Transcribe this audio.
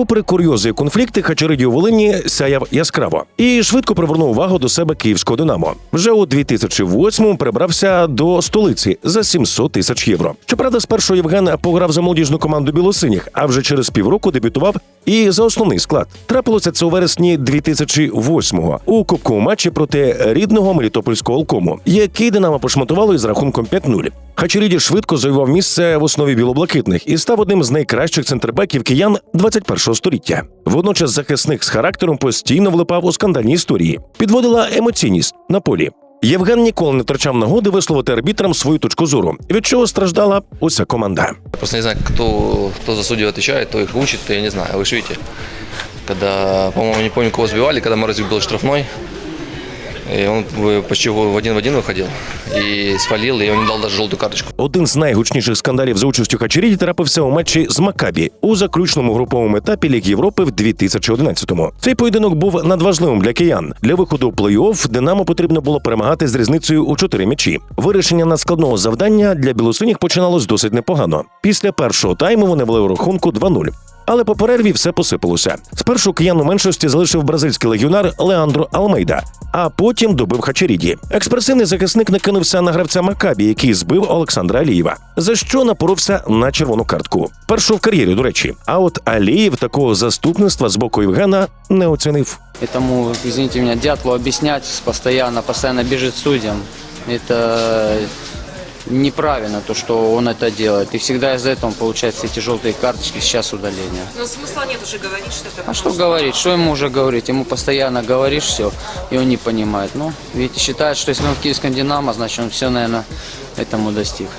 Попри курйози і конфлікти, Хачериді у Волині сяяв яскраво і швидко привернув увагу до себе київського Динамо. Вже у 2008-му прибрався до столиці за 700 тисяч євро. Щоправда, спершу Євген пограв за молодіжну команду білосиніх, а вже через півроку дебютував і за основний склад. Трапилося це у вересні 2008-го у кубковому матчі проти рідного Мелітопольського Олкому, який Динамо пошматувало із рахунком 5-0. Хачеріді швидко завоював місце в основі білоблакитних і став одним з найкращих центрбеків киян 21-го століття. Водночас захисник з характером постійно влипав у скандальні історії. Підводила емоційність на полі. Євген ніколи не втрачав нагоди висловити арбітрам свою точку зору, від чого страждала уся команда. Я просто не знаю, хто хто за судью отвечает, їх учить, то я не знаю. Ви ж видите, когда, по-моєму, не пам'ятаю, кого збивали, коли Морозюк був штрафной, и он почти в один в один выходил и свалил, и он не дал даже желтую карточку. Один з найгучніших скандалів за участю Хачеріді трапився у матчі з Макабі у заключному груповому етапі Ліг Європи в 2011-му. Цей поєдинок був надважливим для киян. Для виходу у плей-офф Динамо потрібно було перемагати з різницею у чотири м'ячі. Вирішення надскладного завдання для білосиніх починалось досить непогано. Після першого тайму вони вели у рахунку 2-0. Але по перерві все посипалося. Спершу киян у меншості залишив бразильський легіонар Леандро Алмейда, а потім добив Хачеріді. Експресивний захисник накинувся на гравця Макабі, який збив Олександра Алієва, за що напоровся на червону картку. Першу в кар'єрі, до речі. А от Алієв такого заступництва з боку Євгена не оцінив. Этому, извините меня, дятлу объяснять постоянно, постоянно бежит судьям. Это неправильно, то, что он это делает. И всегда из-за этого он получает все эти желтые карточки, сейчас удаление. Но смысла нет уже говорить, что это А что говорить? Что ему уже говорить? Ему постоянно говоришь все, и он не понимает. Ну, видите, считает, что если он в киевском «Динамо», значит, он все, наверное, этому достиг.